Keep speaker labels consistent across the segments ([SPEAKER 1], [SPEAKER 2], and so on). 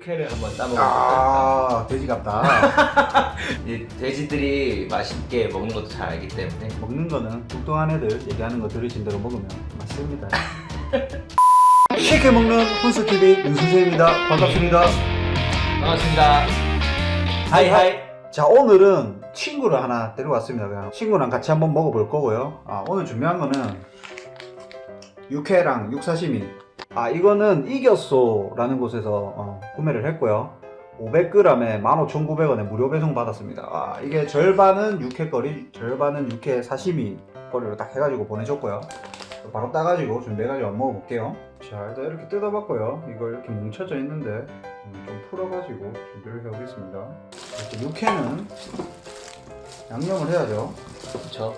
[SPEAKER 1] 육회를 한번 싸먹어볼까요?
[SPEAKER 2] 아 돼지 같다.
[SPEAKER 1] 이 돼지들이 맛있게 먹는 것도 잘 알기 때문에.
[SPEAKER 2] 먹는 거는 뚱뚱한 애들 얘기하는 거 들으신 대로 먹으면 맛있습니다. 쉽게 먹는 혼스TV 윤선생입니다. 반갑습니다.
[SPEAKER 1] 반갑습니다. 하이하이.
[SPEAKER 2] 자 오늘은 친구를 하나 데려왔습니다. 그냥 친구랑 같이 한번 먹어볼 거고요. 아, 오늘 준비한 거는 육회랑 육사시미 아 이거는 이겼소 라는 곳에서 어, 구매를 했고요. 500g에 15,900원에 무료 배송 받았습니다. 아, 이게 절반은 육회거리 절반은 육회 사시미 거리로 딱 해가지고 보내줬고요. 바로 따가지고 준비해가지고 한번 먹어볼게요. 자 일단 이렇게 뜯어봤고요. 이거 이렇게 뭉쳐져 있는데 음, 좀 풀어가지고 준비를 해보겠습니다. 이렇게 육회는 양념을 해야죠.
[SPEAKER 1] 그렇죠.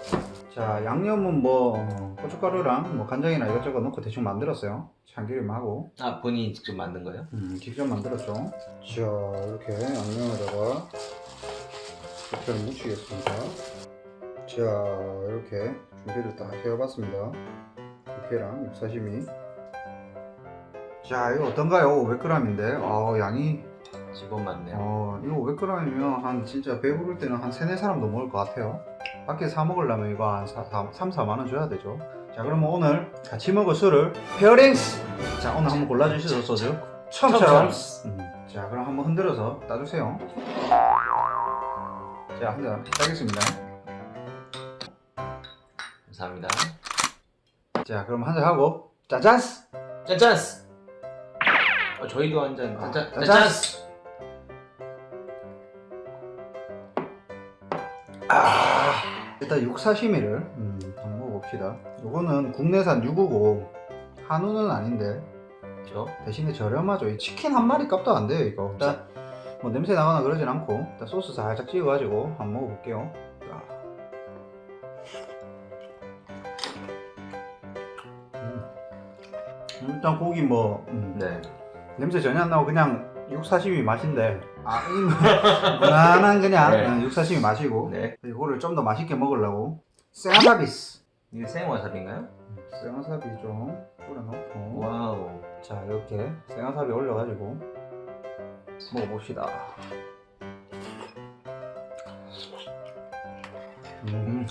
[SPEAKER 2] 자, 양념은 뭐 어, 고춧가루랑 뭐 간장이나 이것저것 넣고 대충 만들었어요. 참기름하고
[SPEAKER 1] 아 본인이 직접 만든 거예요?
[SPEAKER 2] 음, 직접 만들었죠. 자, 이렇게 양념에다가 육회를 묻히겠습니다. 자, 이렇게 준비를 다 해봤습니다. 육회랑 육사시미. 자, 이거 어떤가요? 500g인데, 어, 양이
[SPEAKER 1] 직원 맞네요.
[SPEAKER 2] 어, 이거 500g이면 한 진짜 배부를 때는 한 3, 4사람도 먹을 것 같아요. 밖에 사 먹으려면 이거 한 3, 4만원 줘야 되죠. 자, 그러면 오늘 같이 먹을 술을 페어링스! 자, 오늘 한번 골라주시죠, 소주. 처음처럼. 음, 자, 그럼 한번 흔들어서 따주세요. 자, 한잔 따겠습니다.
[SPEAKER 1] 감사합니다.
[SPEAKER 2] 자, 그럼 한잔 하고, 짜잔스!
[SPEAKER 1] 짠짠스. 어, 저희도 한잔
[SPEAKER 2] 아, 짠짠스!
[SPEAKER 1] 짠짠스.
[SPEAKER 2] 아, 일단 육사시미를 음, 한번 먹어봅시다. 이거는 국내산 유구고, 한우는 아닌데,
[SPEAKER 1] 그렇죠.
[SPEAKER 2] 대신에 저렴하죠. 이 치킨 한 마리 값도 안 돼요, 이거. 일단 뭐 냄새 나거나 그러진 않고 일단 소스 살짝 찍어가지고 한번 먹어볼게요. 자. 음. 일단 고기 뭐 음,
[SPEAKER 1] 네.
[SPEAKER 2] 냄새 전혀 안 나고 그냥 육사시미 맛인데 아, 무난한 그냥
[SPEAKER 1] 네.
[SPEAKER 2] 음, 육사시미 맛이고
[SPEAKER 1] 네.
[SPEAKER 2] 이거를 좀 더 맛있게 먹으려고 생와사비스
[SPEAKER 1] 이게 생와사비인가요?
[SPEAKER 2] 생와사비 좀 뿌려놓고
[SPEAKER 1] 와우.
[SPEAKER 2] 자 이렇게 생와사비 올려가지고 먹어봅시다 음.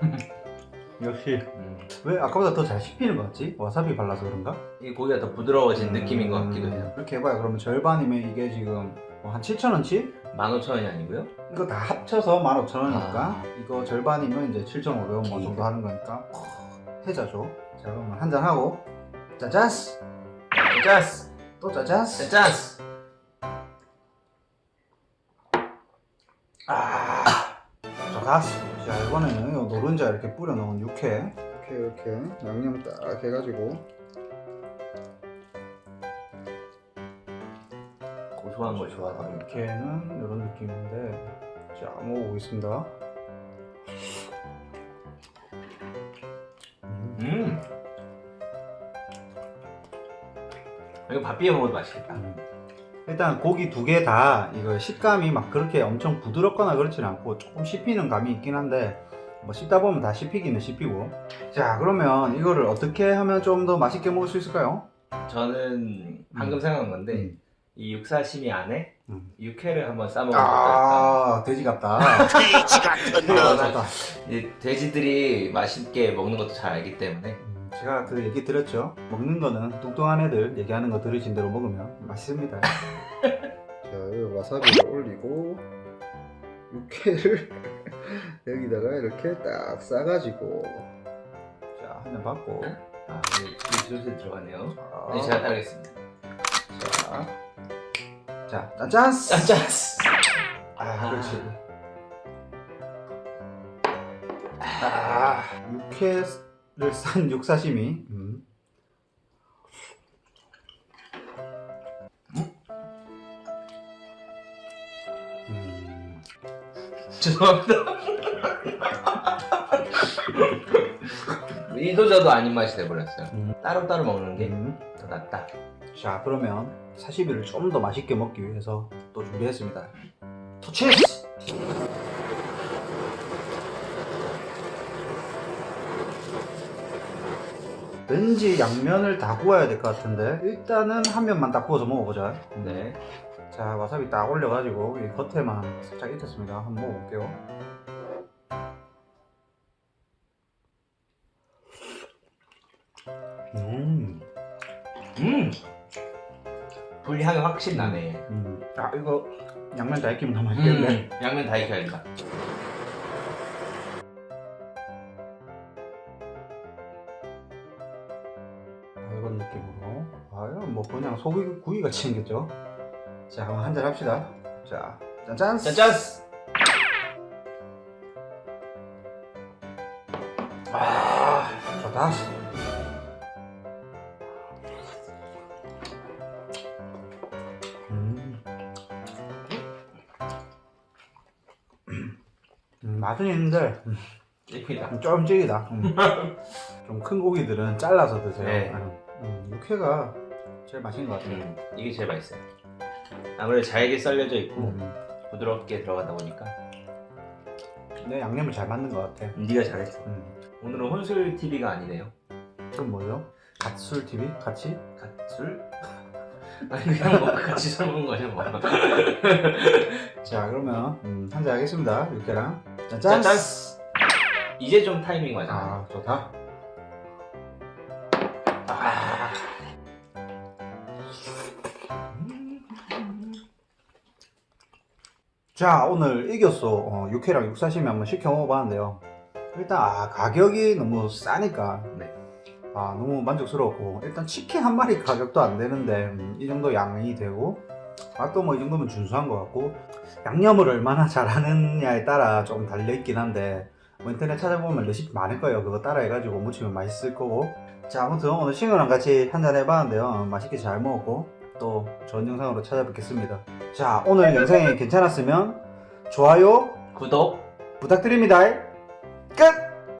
[SPEAKER 2] 역시
[SPEAKER 1] 음.
[SPEAKER 2] 왜 아까보다 더 잘 씹히는 것 같지? 와사비 발라서 그런가?
[SPEAKER 1] 이 고기가 더 부드러워진 느낌인 것 같기도 해요.
[SPEAKER 2] 이렇게 해봐요 그러면 절반이면 이게 지금 뭐한 7,000원치?
[SPEAKER 1] 15,000원이 아니고요?
[SPEAKER 2] 이거 다 합쳐서 15,000원이니까
[SPEAKER 1] 아.
[SPEAKER 2] 이거 절반이면 이제 7,500원 뭐 정도 하는 거니까 해자죠 자 그러면 한잔 하고 짜자스
[SPEAKER 1] 짠짠스.
[SPEAKER 2] 또 짜자스
[SPEAKER 1] 짠짠스.
[SPEAKER 2] 아, 짜자스 자 이번에는 요 노른자 이렇게 뿌려놓은 육회 이렇게 이렇게 양념 딱 해가지고
[SPEAKER 1] 고소한 걸 좋아하거든요.
[SPEAKER 2] 육회는 이런 느낌인데 자 먹어보겠습니다 음.
[SPEAKER 1] 음. 이거 밥 비벼 먹어도 맛있겠다.
[SPEAKER 2] 음. 일단 고기 두 개 다 이거 식감이 막 그렇게 엄청 부드럽거나 그렇지는 않고 조금 씹히는 감이 있긴 한데 뭐 씹다 보면 다 씹히기는 씹히고 자 그러면 이거를 어떻게 하면 좀 더 맛있게 먹을 수 있을까요?
[SPEAKER 1] 저는 방금 생각한 건데
[SPEAKER 2] 음.
[SPEAKER 1] 이 육사시미 안에
[SPEAKER 2] 음.
[SPEAKER 1] 육회를 한번 싸먹으면 어떨까?
[SPEAKER 2] 아 돼지 같다
[SPEAKER 3] 돼지 같은
[SPEAKER 2] 돼지
[SPEAKER 3] 놈.
[SPEAKER 1] 이 돼지들이 맛있게 먹는 것도 잘 알기 때문에
[SPEAKER 2] 음, 제가 그 얘기 드렸죠 먹는 거는 뚱뚱한 애들 얘기하는 거 들으신 대로 먹으면 맛있습니다 자 여기 와사비를 올리고 육회를 여기다가 이렇게 딱 싸가지고 자 한 잔 받고
[SPEAKER 1] 아, 이 주스 들어가네요.
[SPEAKER 2] 자,
[SPEAKER 1] 네, 제가 따르겠습니다.
[SPEAKER 2] 자, 자, 짠짠스!
[SPEAKER 1] 짠짠스.
[SPEAKER 2] 아, 그렇지. 아, 육회를 싼 육사시미. 음. 음.
[SPEAKER 1] 죄송합니다. 이도 저도 아닌 맛이 돼버렸어요.
[SPEAKER 2] 음.
[SPEAKER 1] 따로따로 먹는 게 더
[SPEAKER 2] 음.
[SPEAKER 1] 낫다.
[SPEAKER 2] 자, 그러면 사시미를 좀 더 맛있게 먹기 위해서 또 준비했습니다. 토치스! 왠지 양면을 다 구워야 될 것 같은데 일단은 한 면만 딱 구워서 먹어보자.
[SPEAKER 1] 네.
[SPEAKER 2] 자 와사비 딱 올려가지고 이 겉에만 살짝 익혔습니다. 한번 먹어볼게요. 음,
[SPEAKER 1] 음. 불 향이 확실히 나네.
[SPEAKER 2] 음. 아 이거 양면 다 익히면 더 맛있겠네.
[SPEAKER 1] 음. 양면 다 익혀야 된다.
[SPEAKER 2] 아, 이런 느낌으로. 아 이건 뭐 그냥 소고기 구이 같이 생겼죠. 자 그럼 한잔 합시다. 자 짠짠.
[SPEAKER 1] 짠짠.
[SPEAKER 2] 아 좋다. 음, 맛은 있는데 음,
[SPEAKER 1] 찝니다.
[SPEAKER 2] 좀 찌기다. 음. 좀큰 고기들은 잘라서 드세요.
[SPEAKER 1] 네.
[SPEAKER 2] 음, 육회가 제일 맛있는 것 같아요.
[SPEAKER 1] 음. 이게 제일 맛있어요. 아무래도 잘게 썰려져 있고
[SPEAKER 2] 음.
[SPEAKER 1] 부드럽게 들어가다 보니까
[SPEAKER 2] 내 양념을 잘 맞는 것 같아.
[SPEAKER 1] 네가 잘했어.
[SPEAKER 2] 음.
[SPEAKER 1] 오늘은 혼술 TV가 아니네요.
[SPEAKER 2] 그럼 뭐죠? 갓술 TV? 같이?
[SPEAKER 1] 갓술? 아니 그냥 뭐 같이 술 먹는 거죠 뭐.
[SPEAKER 2] 자 그러면 음, 한잔 하겠습니다. 육회랑 짠짠.
[SPEAKER 1] 짠 짠. 이제 좀 타이밍 맞아.
[SPEAKER 2] 아 좋다.
[SPEAKER 1] 아.
[SPEAKER 2] 자 오늘 이겼어 어, 육회랑 육사시미 한번 시켜 먹어봤는데요 일단 아 가격이 너무 싸니까
[SPEAKER 1] 네.
[SPEAKER 2] 아 너무 만족스러웠고 일단 치킨 한 마리 가격도 안 되는데 음, 이 정도 양이 되고 맛도 뭐이 정도면 준수한 것 같고 양념을 얼마나 잘하느냐에 따라 조금 달려있긴 한데 뭐 인터넷 찾아보면 레시피 많을 거예요. 그거 따라 해가지고 무치면 맛있을 거고. 자 아무튼 오늘 싱어랑 같이 한잔 해봤는데요. 맛있게 잘 먹었고 또 좋은 영상으로 찾아뵙겠습니다. 자 오늘 영상이 괜찮았으면 좋아요
[SPEAKER 1] 구독
[SPEAKER 2] 부탁드립니다